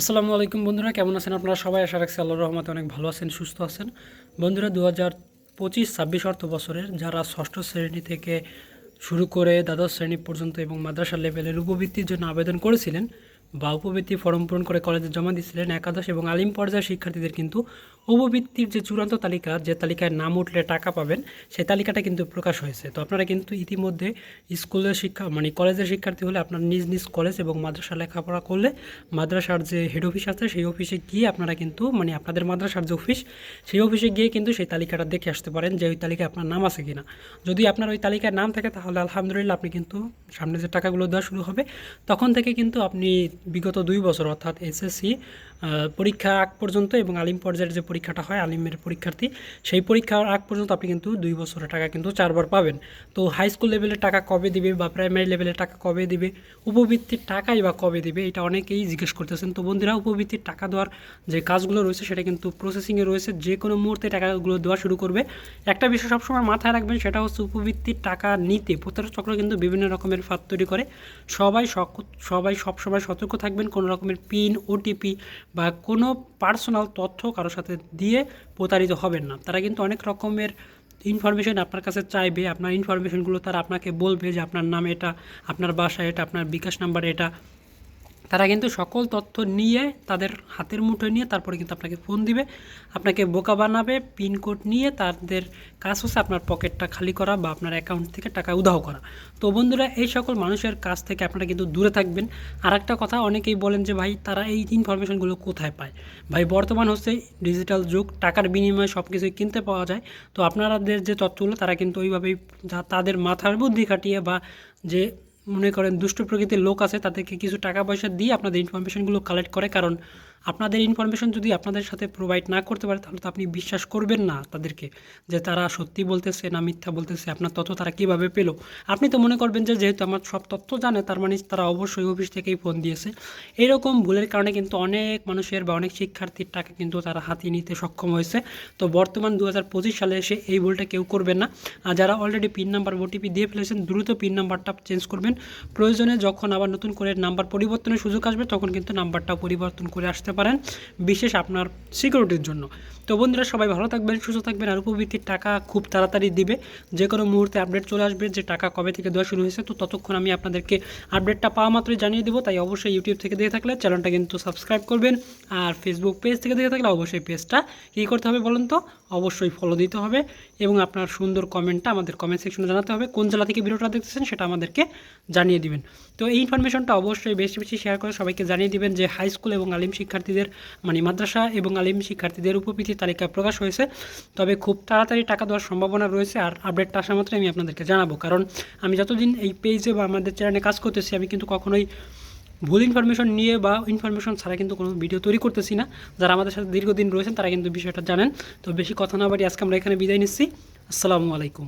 আসসালামু আলাইকুম বন্ধুরা, কেমন আছেন আপনারা? সবাই আশা রাখছি আল্লাহ রহমতে অনেক ভালো আছেন, সুস্থ আছেন। বন্ধুরা দু হাজার পঁচিশ, ছাব্বিশ অর্থ বছরের যারা ষষ্ঠ শ্রেণি থেকে শুরু করে দ্বাদশ শ্রেণি পর্যন্ত এবং মাদ্রাসা লেভেলের উপবৃত্তির জন্য আবেদন করেছিলেন, বা উপবৃত্তি ফর্ম পূরণ করে কলেজে জমা দিয়েছিলেন, একাদশ এবং আলিম পর্যায়ের শিক্ষার্থীদের কিন্তু উপবৃত্তির যে চূড়ান্ত তালিকা, যে তালিকায় নাম উঠলে টাকা পাবেন, সেই তালিকাটা কিন্তু প্রকাশ হয়েছে। তো আপনারা কিন্তু ইতিমধ্যে স্কুলের শিক্ষা মানে কলেজের শিক্ষার্থী হলে আপনার নিজ নিজ কলেজ এবং মাদ্রাসা লেখাপড়া করলে মাদ্রাসার যে হেড অফিস আছে, সেই অফিসে গিয়ে আপনারা কিন্তু মানে আপনাদের মাদ্রাসার যে অফিস, সেই অফিসে গিয়ে কিন্তু সেই তালিকাটা দেখে আসতে পারেন যে ওই তালিকায় আপনার নাম আছে কিনা। যদি আপনার ওই তালিকায় নাম থাকে, তাহলে আলহামদুলিল্লাহ আপনি কিন্তু সামনে যে টাকাগুলো দেওয়া শুরু হবে, তখন থেকে কিন্তু আপনি বিগত দুই বছর, অর্থাৎ এসএসসি পরীক্ষা আগ পর্যন্ত এবং আলিম পর্যায়ের যে পরীক্ষাটা হয়, আলিমের পরীক্ষার্থী। সেই পরীক্ষার আগ পর্যন্ত আপনি কিন্তু দুই বছরের টাকা কিন্তু চারবার পাবেন। তো হাই স্কুল লেভেলের টাকা কবে দিবে বা প্রাইমারি লেভেলের টাকা কবে দিবে, উপবৃত্তির টাকাই বা কবে দিবে, এটা অনেকেই জিজ্ঞেস করতেছেন। তো বন্ধুরা, উপবৃত্তির টাকা দেওয়ার যে কাজগুলো রয়েছে, সেটা কিন্তু প্রসেসিংয়ে রয়েছে। যে কোনো মুহূর্তে টাকাগুলো দেওয়া শুরু করবে। একটা বিষয় সবসময় মাথায় রাখবেন, সেটা হচ্ছে উপবৃত্তির টাকা নিতে। প্রতারক চক্র কিন্তু বিভিন্ন রকমের ফাঁদ তৈরি করে। সবাই সবাই সবসময় সতর্ক থাকবেন। কোনো রকমের পিন ওটিপি বা কোনো পার্সোনাল তথ্য কারোর সাথে দিয়ে প্রতারিত হবেন না। তারা কিন্তু অনেক রকমের ইনফরমেশন আপনার কাছে চাইবে। আপনার ইনফরমেশনগুলো তারা আপনাকে বলবে যে আপনার নাম এটা, আপনার বাসা এটা, আপনার বিকাশ নাম্বার এটা। তারা কিন্তু সকল তথ্য নিয়ে তাদের হাতের মুঠোয় নিয়ে তারপরে কিন্তু আপনাকে ফোন দিবে। আপনাকে বোকা বানাবে পিনকোড নিয়ে তাদের কাজ হচ্ছে আপনার পকেটটা খালি করা বা আপনার অ্যাকাউন্ট থেকে টাকা উধাও করা। তো বন্ধুরা, এই সকল মানুষের কাছ থেকে আপনারা কিন্তু দূরে থাকবেন। আর একটা কথা, অনেকেই বলেন যে, ভাই, তারা এই ইনফরমেশনগুলো কোথায় পায়? ভাই, বর্তমান হচ্ছে ডিজিটাল যুগ, টাকার বিনিময়ে সব কিছুই কিনতে পাওয়া যায়। তো আপনাদের যে তথ্যগুলো, তারা কিন্তু ওইভাবেই তাদের মাথার বুদ্ধি খাটিয়ে বা যে মনে করেন, দুষ্ট প্রকৃতির লোক আছে, তাদেরকে কিছু টাকা পয়সা দিয়ে আপনাদের ইনফরমেশনগুলো কালেক্ট করে, কারণ আপনাদের ইনফরমেশন যদি আপনাদের সাথে প্রোভাইড না করতে পারে, তাহলে তো আপনি বিশ্বাস করবেন না তাদেরকে যে তারা সত্যি বলতেছে না মিথ্যা বলতেছে, আপনার তথ্য তারা কীভাবে পেল? আপনি তো মনে করবেন যে যেহেতু আমার সব তথ্য জানে, তার মানে তারা অবশ্যই অফিস থেকেই ফোন দিয়েছে। এরকম ভুলের কারণে কিন্তু অনেক মানুষের বা অনেক শিক্ষার্থীর টাকা কিন্তু তারা হাতিয়ে নিতে সক্ষম হয়েছে। তো বর্তমান দু হাজার পঁচিশ সালে এসে এই ভুলটা কেউ করবেন না। আর যারা অলরেডি পিন নাম্বার ওটিপি দিয়ে ফেলেছেন, দ্রুত পিন নাম্বারটা চেঞ্জ করবেন। প্রয়োজনে যখন আবার নতুন করে নাম্বার পরিবর্তনের সুযোগ আসবে, তখন কিন্তু নাম্বারটা পরিবর্তন করে আসতে পারেন, বিশেষ আপনার সিকিউরিটির জন্য। তো বন্ধুরা, সবাই ভালো থাকবেন, সুস্থ থাকবেন, আর উপবৃত্তির টাকা খুব তাড়াতাড়ি দিবে। যে কোনো মুহূর্তে আপডেট চলে আসবে যে টাকা কবে থেকে দেওয়া শুরু হয়েছে। তো ততক্ষণ আমি আপনাদেরকে আপডেটটা পাওয়া মাত্রই জানিয়ে দেবো। তাই অবশ্যই ইউটিউব থেকে দেখে থাকলে চ্যানেলটা কিন্তু সাবস্ক্রাইব করবেন। আর ফেসবুক পেজ থেকে দেখে থাকলে অবশ্যই পেজটা কী করতে হবে বলুন তো? অবশ্যই ফলো দিতে হবে এবং আপনার সুন্দর কমেন্টটা আমাদের কমেন্ট সেকশনে জানাতে হবে। কোন জেলা থেকে ভিডিওটা দেখতেছেন সেটা আমাদেরকে জানিয়ে দিবেন। তো এই ইনফরমেশনটা অবশ্যই বেশি বেশি শেয়ার করে সবাইকে জানিয়ে দিবেন যে হাই স্কুল এবং আলিম শিক্ষার্থীদের মানে মাদ্রাসা এবং আলিম শিক্ষার্থীদের উপবৃত্তির তালিকা প্রকাশ হয়েছে। তবে খুব তাড়াতাড়ি টাকা দেওয়ার সম্ভাবনা রয়েছে আর আপডেটটা আসা মাত্রই আমি আপনাদেরকে জানাব। কারণ আমি যতদিন এই পেজে বা আমাদের চ্যানেলে কাজ করতেছি, আমি কিন্তু কখনোই ভুল ইনফরমেশন নিয়ে বা ইনফরমেশন ছাড়া কিন্তু কোনো ভিডিও তৈরি করতেছি না। যারা আমাদের সাথে দীর্ঘদিন রয়েছেন, তারা কিন্তু বিষয়টা জানেন। তো বেশি কথা না বাড়ি আজকে আমরা এখানে বিদায় নিচ্ছি। আসসালামু আলাইকুম।